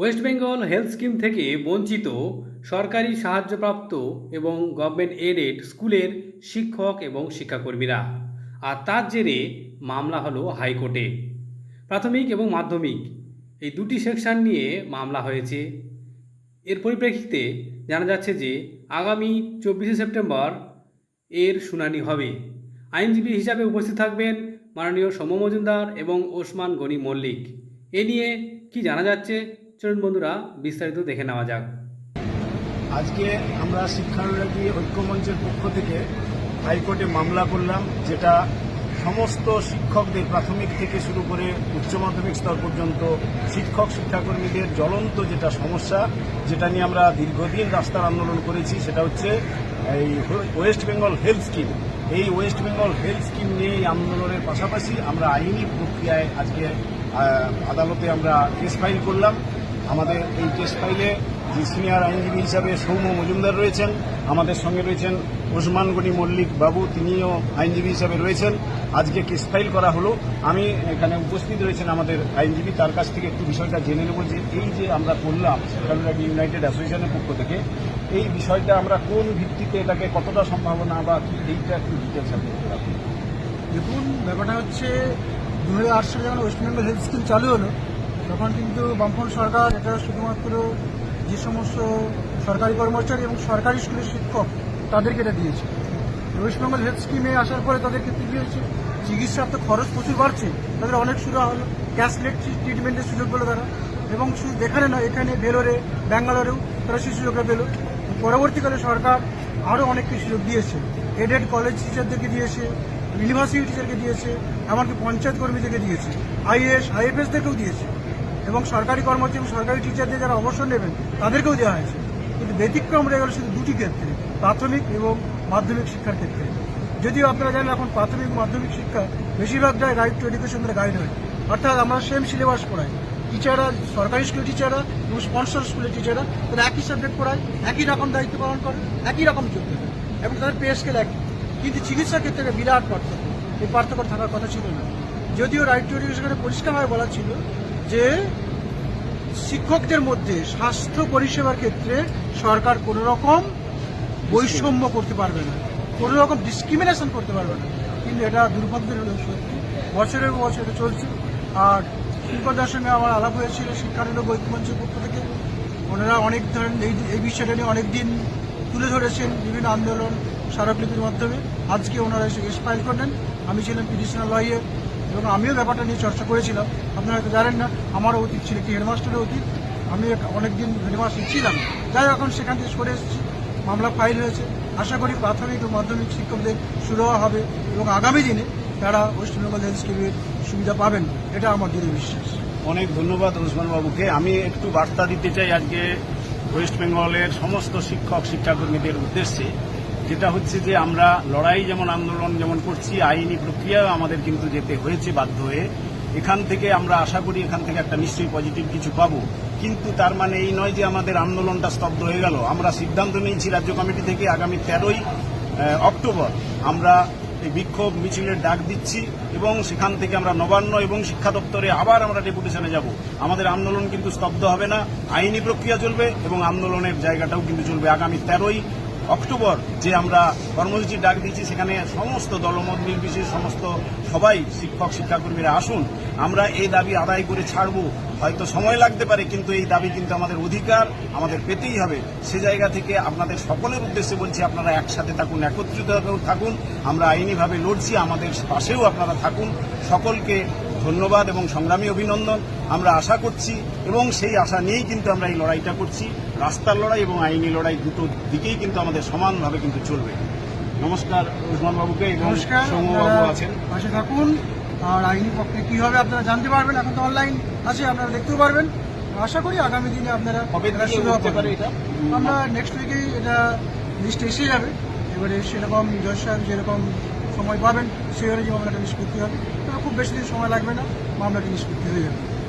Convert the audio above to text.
West Bengal health scheme থেকে বঞ্চিত সরকারি সাহায্যপ্রাপ্ত এবং গভর্নমেন্ট এডেড স্কুলের শিক্ষক এবং শিক্ষাকর্মীরা। আর তার জেরে মামলা হলো হাইকোর্টে। প্রাথমিক এবং মাধ্যমিক, এই দুটি সেকশন নিয়ে মামলা হয়েছে। এর পরিপ্রেক্ষিতে জানা যাচ্ছে যে আগামী চব্বিশে সেপ্টেম্বর এর শুনানি হবে। আইনজীবী হিসাবে উপস্থিত থাকবেন মাননীয় সৌম্য মজুমদার এবং ওসমান গনি মল্লিক। এ নিয়ে কি জানা যাচ্ছে চলুন বন্ধুরা, বিস্তারিত দেখে নেওয়া যাক। আজকে আমরা শিক্ষানুরাগী ঐক্যমঞ্চের পক্ষ থেকে হাইকোর্টে মামলা করলাম, যেটা সমস্ত শিক্ষকদের প্রাথমিক থেকে শুরু করে উচ্চ মাধ্যমিক স্তর পর্যন্ত শিক্ষক, শিক্ষাকর্মীদের জ্বলন্ত যেটা সমস্যা, যেটা নিয়ে আমরা দীর্ঘদিন রাস্তার আন্দোলন করেছি, সেটা হচ্ছে এই ওয়েস্ট বেঙ্গল হেলথ স্কিম এই ওয়েস্ট বেঙ্গল হেলথ স্কিম নিয়ে এই আন্দোলনের পাশাপাশি আমরা আইনি প্রক্রিয়ায় আজকে আদালতে আমরা কেস ফাইল করলাম। আমাদের এই কেস ফাইলে যে সিনিয়র আইনজীবী হিসাবে সৌম্য মজুমদার রয়েছেন, আমাদের সঙ্গে রয়েছেন ওসমান গনি মল্লিক বাবু, তিনিও আইনজীবী হিসাবে রয়েছেন। আজকে কেস ফাইল করা হলো। আমি এখানে উপস্থিত রয়েছেন আমাদের আইনজীবী, তার কাছ থেকে একটু বিষয়টা জেনে নেব যে এই যে আমরা করলাম সেখানে ইউনাইটেড অ্যাসোসিয়েশনের পক্ষ থেকে, এই বিষয়টা আমরা কোন ভিত্তিতে এটাকে কতটা সম্ভাবনা বা কি এইটা একটু ডিটেলস আপনি দেখুন, ব্যাপারটা হচ্ছে দু হাজার আট সালে যখন ওয়েস্ট বেঙ্গল হেলথ স্কিম চালু হলো তখন কিন্তু বামফ্রন্ট সরকার এটা শুধুমাত্র যে সমস্ত সরকারি কর্মচারী এবং সরকারি স্কুলের শিক্ষক তাদেরকে এটা দিয়েছে। ওয়েস্ট বেঙ্গল হেলথ স্কিমে আসার পরে তাদের ক্ষেত্রে কী হয়েছে? চিকিৎসার তো খরচ প্রচুর বাড়ছে। তাদের অনেক সুবিধা হলো। ক্যাশলেট ট্রিটমেন্টের সুযোগ পেল তারা। এবং শুধু এখানে নয়, এখানে ভেলোরে, ব্যাঙ্গালোরেও তারা সেই সুযোগটা পেল। পরবর্তীকালে সরকার আরও অনেক কিছু সুযোগ দিয়েছে। এডেড কলেজ টিচারদেরকে দিয়েছে, ইউনিভার্সিটি টিচারকে দিয়েছে, এমনকি পঞ্চায়েত কর্মীদেরকে দিয়েছে। আইএস আইএফএসদেরকেও দিয়েছে। এবং সরকারি কর্মচারী সরকারি টিচারদের যারা অবসর নেবেন, তাদেরকেও দেওয়া হয়েছে। কিন্তু ব্যতিক্রম রয়ে গেল শুধু দুটি ক্ষেত্রে, প্রাথমিক এবং মাধ্যমিক শিক্ষার ক্ষেত্রে। যদিও আপনারা জানেন এখন প্রাথমিক মাধ্যমিক শিক্ষা বেশিরভাগ যায় রাইট টু এডুকেশন গাইড হয়। অর্থাৎ আমরা সেম সিলেবাস পড়াই। টিচাররা সরকারি স্কুলের টিচাররা এবং স্পন্সর স্কুলের টিচাররা তারা একই সাবজেক্ট পড়ায়, একই রকম দায়িত্ব পালন করে, একই রকম চলতে এবং তাদের পে স্কেল একই। কিন্তু চিকিৎসা ক্ষেত্রে বিরাট পার্থক্য। এই পার্থক্য থাকার কথা ছিল না। যদিও রাইট টু এডুকেশনে পরিষ্কারভাবে বলা ছিল যে শিক্ষকদের মধ্যে স্বাস্থ্য পরিষেবার ক্ষেত্রে সরকার কোনো রকম বৈষম্য করতে পারবে না কোনো রকম ডিসক্রিমিনেশন করতে পারবে না। কিন্তু এটা দুর্ভাগ্যের সত্যি। বছরের বছর এটা চলছে। আর শিল্পদার সঙ্গে আমার আলাপ হয়েছিল শিক্ষানুরোগ ঐক্যমঞ্চের পক্ষ থেকে। ওনারা অনেক ধরনের এই বিষয়টা নিয়ে অনেক দিন তুলে ধরেছেন বিভিন্ন আন্দোলন, স্মারকলিপির মাধ্যমে। আজকে ওনারা এসে ফাইল করলেন। আমি ছিলাম পিটিশনাল লয়ার এবং আমিও ব্যাপারটা নিয়ে চর্চা করেছিলাম। আপনারা হয়তো জানেন না, আমারও অতীত ছিল একটি হেডমাস্টারের অতীত। আমি অনেকদিন হেডমাস্টার ছিলাম। যাই এখন সেখান থেকে সরে এসেছি। মামলা ফাইল হয়েছে। আশা করি প্রাথমিক ও মাধ্যমিক শিক্ষকদের সুরাহা হবে এবং আগামী দিনে তারা ওয়েস্ট বেঙ্গল হেলথ স্কিমের সুবিধা পাবেন। এটা আমার দৃঢ় বিশ্বাস। অনেক ধন্যবাদ বাবুকে আমি একটু বার্তা দিতে চাই আজকে ওয়েস্ট বেঙ্গলের সমস্ত শিক্ষক, শিক্ষাকর্মীদের উদ্দেশ্যে। যেটা হচ্ছে যে আমরা লড়াই যেমন আন্দোলন যেমন করছি, আইনি প্রক্রিয়াও আমাদের কিন্তু যেতে হয়েছে বাধ্য হয়ে। এখান থেকে আমরা আশা করি এখান থেকে একটা নিশ্চয়ই পজিটিভ কিছু পাবো। কিন্তু তার মানে এই নয় যে আমাদের আন্দোলনটা স্তব্ধ হয়ে গেল। আমরা সিদ্ধান্ত নিয়েছি রাজ্য কমিটি থেকে আগামী তেরোই অক্টোবর আমরা এই বিক্ষোভ মিছিলের ডাক দিচ্ছি এবং সেখান থেকে আমরা নবান্ন এবং শিক্ষা দপ্তরে আবার আমরা ডেপুটেশনে যাব। আমাদের আন্দোলন কিন্তু স্তব্ধ হবে না। আইনি প্রক্রিয়া চলবে এবং আন্দোলনের জায়গাটাও কিন্তু চলবে আগামী তেরোই অক্টোবর যে আমরা কর্মসূচির ডাক দিচ্ছি সেখানে সমস্ত দলমত নির্বিশেষ সমস্ত সবাই শিক্ষক, শিক্ষাকর্মীরা আসুন। আমরা এই দাবি আদায় করে ছাড়ব। হয়তো সময় লাগতে পারে, কিন্তু এই দাবি কিন্তু আমাদের অধিকার, আমাদের পেতেই হবে। সে জায়গা থেকে আপনাদের সকলের উদ্দেশ্যে বলছি, আপনারা একসাথে থাকুন, একত্রিত থাকুন। আমরা আইনিভাবে লড়ছি, আমাদের পাশেও আপনারা থাকুন। সকলকে ধন্যবাদ এবং সংগ্রামী অভিনন্দন। আমরা আশা করছি এবং সেই আশা নিয়েই কিন্তু আমরা এই লড়াইটা করছি। রাস্তার লড়াই এবং আইনি লড়াই দুটো দিকেই কিন্তু আমাদের সমানভাবে কিন্তু চলবে। নমস্কার উসমান বাবুকে নমস্কার সৌম্যবাবু আছেন। পাশে থাকুন। আর আইনি পক্ষে কি হবে আপনারা জানতে পারবেন এখন তো অনলাইন আছে আপনারা দেখতেও পারবেন। আশা করি আগামী দিনে আপনারা শুরু হতে পারে এটা? আমরা নেক্সট উইকেই এটা লিস্ট এসে যাবে। এবারে সেরকম জজ সাহেব যেরকম সময় পাবেন, সেই অনুযায়ী মামলাটা নিষ্পত্তি হবে। খুব বেশি দিন সময় লাগবে না, মামলাটি নিষ্পত্তি হয়ে যাবে।